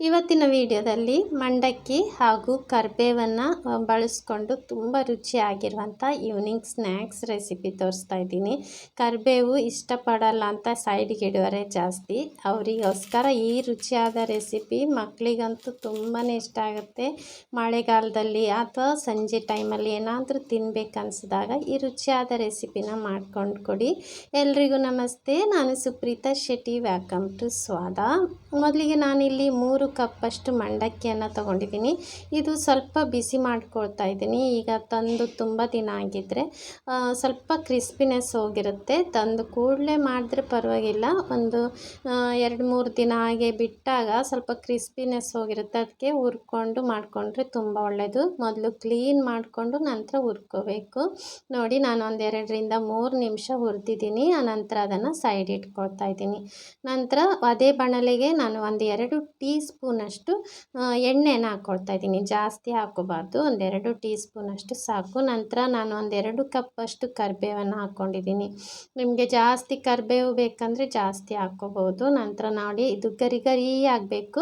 ಇವತ್ತಿನ ವಿಡಿಯೋದಲ್ಲಿ ಮಂಡಕ್ಕಿ ಹಾಗೂ ಕರ್ಬೇವನ್ನು ಬಳಸ್ಕೊಂಡು ತುಂಬ ರುಚಿಯಾಗಿರುವಂಥ ಈವ್ನಿಂಗ್ ಸ್ನ್ಯಾಕ್ಸ್ ರೆಸಿಪಿ ತೋರಿಸ್ತಾ ಇದ್ದೀನಿ. ಕರ್ಬೇವು ಇಷ್ಟಪಡಲ್ಲ ಅಂತ ಸೈಡ್ಗೆ ಇಡುವರೆ ಜಾಸ್ತಿ. ಅವರಿಗೋಸ್ಕರ ಈ ರುಚಿಯಾದ ರೆಸಿಪಿ ಮಕ್ಕಳಿಗಂತೂ ತುಂಬಾ ಇಷ್ಟ ಆಗುತ್ತೆ. ಮಳೆಗಾಲದಲ್ಲಿ ಅಥವಾ ಸಂಜೆ ಟೈಮಲ್ಲಿ ಏನಾದರೂ ತಿನ್ಬೇಕನ್ಸಿದಾಗ ಈ ರುಚಿಯಾದ ರೆಸಿಪಿನ ಮಾಡ್ಕೊಂಡು ಕೊಡಿ. ಎಲ್ರಿಗೂ ನಮಸ್ತೆ. ನಾನು ಸುಪ್ರೀತಾ ಶೆಟ್ಟಿ. ವ್ಯಾಕಮ್ ಟು ಸ್ವಾದ ಮೊದಲಿಗೆ ನಾನಿಲ್ಲಿ ಮೂರು ಕಪ್ಪಷ್ಟು ಮಂಡಕ್ಕಿಯನ್ನು ತೊಗೊಂಡಿದ್ದೀನಿ. ಇದು ಸ್ವಲ್ಪ ಬಿಸಿ ಮಾಡ್ಕೊಳ್ತಾ ಇದ್ದೀನಿ. ಈಗ ತಂದು ತುಂಬ ದಿನ ಆಗಿದ್ದರೆ ಸ್ವಲ್ಪ ಕ್ರಿಸ್ಪಿನೆಸ್ ಹೋಗಿರುತ್ತೆ. ತಂದು ಕೂಡಲೇ ಮಾಡಿದ್ರೆ ಪರವಾಗಿಲ್ಲ. ಒಂದು ಎರಡು, ಮೂರು ದಿನ ಹಾಗೆ ಬಿಟ್ಟಾಗ ಸ್ವಲ್ಪ ಕ್ರಿಸ್ಪಿನೆಸ್ ಹೋಗಿರುತ್ತೆ. ಅದಕ್ಕೆ ಹುರ್ಕೊಂಡು ಮಾಡಿಕೊಂಡ್ರೆ ತುಂಬ ಒಳ್ಳೆಯದು ಮೊದಲು ಕ್ಲೀನ್ ಮಾಡಿಕೊಂಡು ನಂತರ ಹುರ್ಕೋಬೇಕು. ನೋಡಿ, ನಾನು ಒಂದು ಎರಡರಿಂದ ಮೂರು ನಿಮಿಷ ಹುರಿದಿದ್ದೀನಿ. ಆನಂತರ ಅದನ್ನು ಸೈಡ್ ಇಟ್ಕೊಳ್ತಾ ಇದ್ದೀನಿ. ನಂತರ ಅದೇ ಬಣಲೆಗೆ ನಾನು ಒಂದು ಎರಡು ಟೀ ಸ್ಪೂನಷ್ಟು ಎಣ್ಣೆನ ಹಾಕ್ಕೊಳ್ತಾ ಇದ್ದೀನಿ. ಜಾಸ್ತಿ ಹಾಕೋಬಾರ್ದು ಒಂದೆರಡು ಟೀ ಸ್ಪೂನಷ್ಟು ಸಾಕು. ನಂತರ ನಾನು ಒಂದೆರಡು ಕಪ್ಪಷ್ಟು ಕರಿಬೇವನ್ನು ಹಾಕ್ಕೊಂಡಿದ್ದೀನಿ. ನಿಮಗೆ ಜಾಸ್ತಿ ಕರಿಬೇವು ಬೇಕಂದರೆ ಜಾಸ್ತಿ ಹಾಕ್ಕೋಬೋದು. ನಂತರ ನೋಡಿ, ಇದು ಗರಿ ಗರಿ ಆಗಬೇಕು.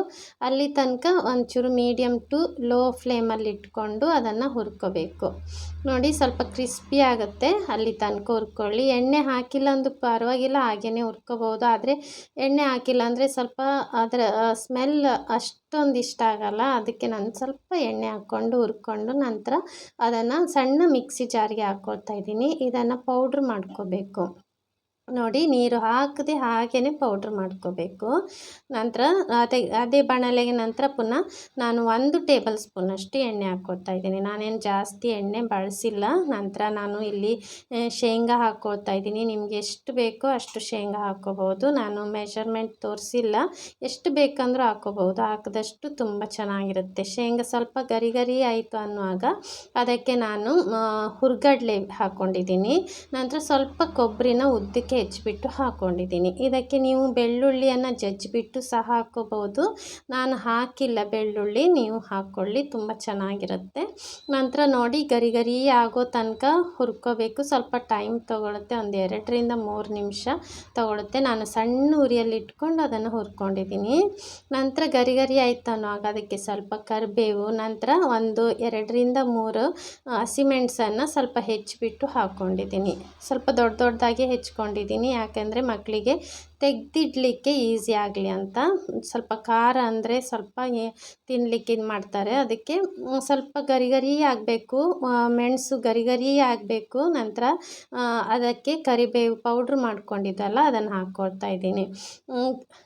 ಅಲ್ಲಿ ತನಕ ಒಂಚೂರು ಮೀಡಿಯಮ್ ಟು ಲೋ ಫ್ಲೇಮಲ್ಲಿ ಇಟ್ಕೊಂಡು ಅದನ್ನು ಹುರ್ಕೋಬೇಕು. ನೋಡಿ, ಸ್ವಲ್ಪ ಕ್ರಿಸ್ಪಿ ಆಗುತ್ತೆ. ಅಲ್ಲಿ ತನಕ ಹುರ್ಕೊಳ್ಳಿ. ಎಣ್ಣೆ ಹಾಕಿಲ್ಲ ಅಂದ್ರೆ ಪರವಾಗಿಲ್ಲ ಹಾಗೇ ಹುರ್ಕೋಬೋದು. ಆದರೆ ಎಣ್ಣೆ ಹಾಕಿಲ್ಲ ಅಂದರೆ ಸ್ವಲ್ಪ ಅದರ ಸ್ಮೆಲ್ ಅಷ್ಟೊಂದು ಇಷ್ಟ ಆಗಲ್ಲ. ಅದಕ್ಕೆ ನಾನು ಸ್ವಲ್ಪ ಎಣ್ಣೆ ಹಾಕ್ಕೊಂಡು ಹುರ್ಕೊಂಡು ನಂತರ ಅದನ್ನು ಸಣ್ಣ ಮಿಕ್ಸಿ ಜಾರಿಗೆ ಹಾಕ್ಕೊಳ್ತಾ ಇದ್ದೀನಿ. ಇದನ್ನು ಪೌಡ್ರ್ ಮಾಡ್ಕೋಬೇಕು. ನೋಡಿ ನೀರು ಹಾಕದೆ ಹಾಗೇ ಪೌಡ್ರ್ ಮಾಡ್ಕೋಬೇಕು. ನಂತರ ಅದೇ ಅದೇ ಬಾಣಲೆಗೆ ನಂತರ ಪುನಃ ನಾನು ಒಂದು ಟೇಬಲ್ ಸ್ಪೂನ್ ಅಷ್ಟು ಎಣ್ಣೆ ಹಾಕ್ಕೊಳ್ತಾ ಇದ್ದೀನಿ. ನಾನೇನು ಜಾಸ್ತಿ ಎಣ್ಣೆ ಬಳಸಿಲ್ಲ. ನಂತರ ನಾನು ಇಲ್ಲಿ ಶೇಂಗಾ ಹಾಕ್ಕೊಳ್ತಾ ಇದ್ದೀನಿ. ನಿಮಗೆ ಎಷ್ಟು ಬೇಕೋ ಅಷ್ಟು ಶೇಂಗಾ ಹಾಕ್ಕೋಬೋದು. ನಾನು ಮೆಷರ್ಮೆಂಟ್ ತೋರಿಸಿಲ್ಲ. ಎಷ್ಟು ಬೇಕಂದರೂ ಹಾಕ್ಕೋಬೋದು. ಹಾಕಿದಷ್ಟು ತುಂಬ ಚೆನ್ನಾಗಿರುತ್ತೆ. ಶೇಂಗಾ ಸ್ವಲ್ಪ ಗರಿ ಗರಿ ಆಯಿತು ಅನ್ನುವಾಗ ಅದಕ್ಕೆ ನಾನು ಹುರ್ಗಡ್ಲೆ ಹಾಕ್ಕೊಂಡಿದ್ದೀನಿ. ನಂತರ ಸ್ವಲ್ಪ ಕೊಬ್ಬರಿನ ಉದ್ದಕ್ಕೆ ಹೆಚ್ಚಿಬಿಟ್ಟು ಹಾಕ್ಕೊಂಡಿದ್ದೀನಿ ಇದಕ್ಕೆ ನೀವು ಬೆಳ್ಳುಳ್ಳಿಯನ್ನು ಜಜ್ಜಿಬಿಟ್ಟು ಸಹ ಹಾಕ್ಕೋಬೋದು ನಾನು ಹಾಕಿಲ್ಲ ಬೆಳ್ಳುಳ್ಳಿ, ನೀವು ಹಾಕ್ಕೊಳ್ಳಿ, ತುಂಬ ಚೆನ್ನಾಗಿರುತ್ತೆ. ನಂತರ ನೋಡಿ ಗರಿ ಗರಿ ಆಗೋ ತನಕ ಹುರ್ಕೋಬೇಕು. ಸ್ವಲ್ಪ ಟೈಮ್ ತೊಗೊಳುತ್ತೆ, ಒಂದು ಎರಡರಿಂದ ಮೂರು ನಿಮಿಷ ತೊಗೊಳುತ್ತೆ. ನಾನು ಸಣ್ಣ ಉರಿಯಲ್ಲಿ ಇಟ್ಕೊಂಡು ಅದನ್ನು ಹುರ್ಕೊಂಡಿದ್ದೀನಿ. ನಂತರ ಗರಿ ಗರಿ ಆಯ್ತು ಆಗ ಅದಕ್ಕೆ ಸ್ವಲ್ಪ ಕರಿಬೇವು, ನಂತರ ಒಂದು ಎರಡರಿಂದ ಮೂರು ಹಸಿಮೆಣಸನ್ನು ಸ್ವಲ್ಪ ಹೆಚ್ಚಿಬಿಟ್ಟು ಹಾಕ್ಕೊಂಡಿದ್ದೀನಿ ಸ್ವಲ್ಪ ದೊಡ್ಡ ದೊಡ್ಡದಾಗಿ ಹೆಚ್ಕೊಂಡಿದ್ದೀನಿ ಇದ್ದೀನಿ ಯಾಕೆಂದರೆ ಮಕ್ಕಳಿಗೆ ತೆಗೆದಿಡ್ಲಿಕ್ಕೆ ಈಸಿ ಆಗಲಿ ಅಂತ. ಸ್ವಲ್ಪ ಖಾರ ಅಂದರೆ ಸ್ವಲ್ಪ ತಿನ್ನಲಿಕ್ಕೆ ಇದು ಮಾಡ್ತಾರೆ. ಅದಕ್ಕೆ ಸ್ವಲ್ಪ ಗರಿ ಗರಿ ಆಗಬೇಕು. ಮೆಣಸು ಗರಿ ಆಗಬೇಕು. ನಂತರ ಅದಕ್ಕೆ ಕರಿಬೇವು ಪೌಡ್ರ್ ಮಾಡ್ಕೊಂಡಿದ್ದಲ್ಲ, ಅದನ್ನು ಹಾಕ್ಕೊಳ್ತಾ ಇದ್ದೀನಿ.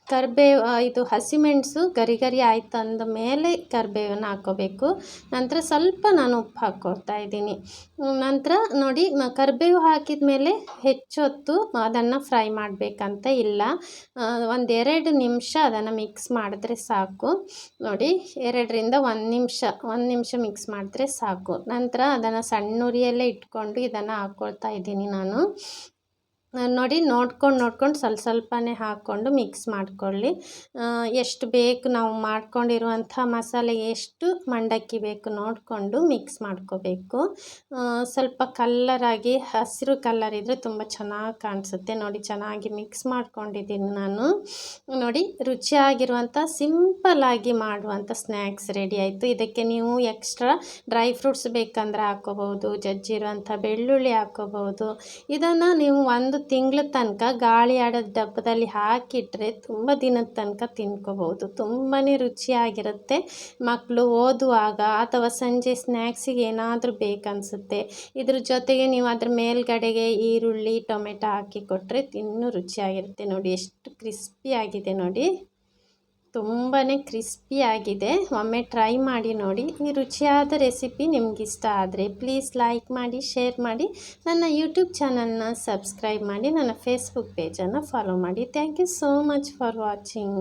ಕರಿಬೇವು ಇದು ಹಸಿಮೆಣಸು ಗರಿ ಗರಿ ಆಯ್ತು ಅಂದ ಮೇಲೆ ಕರಿಬೇವನ್ನು ಹಾಕ್ಕೋಬೇಕು ನಂತರ ಸ್ವಲ್ಪ ನಾನು ಉಪ್ಪು ಹಾಕ್ಕೊಳ್ತಾ ಇದ್ದೀನಿ. ನಂತರ ನೋಡಿ ಕರಿಬೇವು ಹಾಕಿದ ಮೇಲೆ ಹೆಚ್ಚೊತ್ತು ಅದನ್ನು ಫ್ರೈ ಮಾಡಬೇಕಂತ ಇಲ್ಲ. ಒಂದೆರಡು ನಿಮಿಷ ಅದನ್ನು ಮಿಕ್ಸ್ ಮಾಡಿದ್ರೆ ಸಾಕು. ನೋಡಿ, ಎರಡರಿಂದ ಒಂದು ನಿಮಿಷ ಒಂದು ನಿಮಿಷ ಮಿಕ್ಸ್ ಮಾಡಿದ್ರೆ ಸಾಕು. ನಂತರ ಅದನ್ನು ಸಣ್ಣ ಉರಿಯಲ್ಲೇ ಇಟ್ಕೊಂಡು ಇದನ್ನು ಹಾಕ್ಕೊಳ್ತಾ ಇದ್ದೀನಿ ನಾನು. ನೋಡಿ ನೋಡ್ಕೊಂಡು ನೋಡ್ಕೊಂಡು ಸ್ವಲ್ಪ ಸ್ವಲ್ಪನೇ ಹಾಕ್ಕೊಂಡು ಮಿಕ್ಸ್ ಮಾಡ್ಕೊಳ್ಳಿ. ಎಷ್ಟು ಬೇಕು ನಾವು ಮಾಡ್ಕೊಂಡಿರುವಂಥ ಮಸಾಲೆ ಎಷ್ಟು ಮಂಡಕ್ಕಿ ಬೇಕು ನೋಡಿಕೊಂಡು ಮಿಕ್ಸ್ ಮಾಡ್ಕೋಬೇಕು. ಸ್ವಲ್ಪ ಕಲ್ಲರಾಗಿ ಹಸಿರು ಕಲ್ಲರ್ ಇದ್ದರೆ ತುಂಬ ಚೆನ್ನಾಗಿ ಕಾಣಿಸುತ್ತೆ. ನೋಡಿ ಚೆನ್ನಾಗಿ ಮಿಕ್ಸ್ ಮಾಡ್ಕೊಂಡಿದ್ದೀನಿ ನಾನು. ನೋಡಿ ರುಚಿಯಾಗಿರುವಂಥ ಸಿಂಪಲ್ಲಾಗಿ ಮಾಡುವಂಥ ಸ್ನ್ಯಾಕ್ಸ್ ರೆಡಿ ಆಯಿತು. ಇದಕ್ಕೆ ನೀವು ಎಕ್ಸ್ಟ್ರಾ ಡ್ರೈ ಫ್ರೂಟ್ಸ್ ಬೇಕಂದ್ರೆ ಹಾಕ್ಕೋಬೋದು, ಜಜ್ಜಿರುವಂಥ ಬೆಳ್ಳುಳ್ಳಿ ಹಾಕ್ಕೋಬೋದು. ಇದನ್ನು ನೀವು ಒಂದು ತಿಂಗಳ ತನಕ ಗಾಳಿ ಆಡೋದು ಡಬ್ಬದಲ್ಲಿ ಹಾಕಿಟ್ರೆ ತುಂಬ ದಿನದ ತನಕ ತಿನ್ಕೋಬೋದು ತುಂಬಾ ರುಚಿಯಾಗಿರುತ್ತೆ. ಮಕ್ಕಳು ಓದುವಾಗ ಅಥವಾ ಸಂಜೆ ಸ್ನ್ಯಾಕ್ಸಿಗೆ ಏನಾದರೂ ಬೇಕನ್ಸುತ್ತೆ. ಇದ್ರ ಜೊತೆಗೆ ನೀವು ಅದ್ರ ಮೇಲ್ಗಡೆಗೆ ಈರುಳ್ಳಿ, ಟೊಮೆಟೊ ಹಾಕಿ ಕೊಟ್ಟರೆ ಇನ್ನೂ ರುಚಿಯಾಗಿರುತ್ತೆ. ನೋಡಿ ಎಷ್ಟು ಕ್ರಿಸ್ಪಿಯಾಗಿದೆ ನೋಡಿ. ತುಂಬಾ ಕ್ರಿಸ್ಪಿಯಾಗಿದೆ ಒಮ್ಮೆ ಟ್ರೈ ಮಾಡಿ ನೋಡಿ. ಈ ರುಚಿಯಾದ ರೆಸಿಪಿ ನಿಮಗಿಷ್ಟ ಆದರೆ ಪ್ಲೀಸ್ ಲೈಕ್ ಮಾಡಿ, ಶೇರ್ ಮಾಡಿ. ನನ್ನ ಯೂಟ್ಯೂಬ್ ಚಾನಲ್ನ ಸಬ್ಸ್ಕ್ರೈಬ್ ಮಾಡಿ, ನನ್ನ ಫೇಸ್ಬುಕ್ ಪೇಜನ್ನು ಫಾಲೋ ಮಾಡಿ. Thank you so much for watching.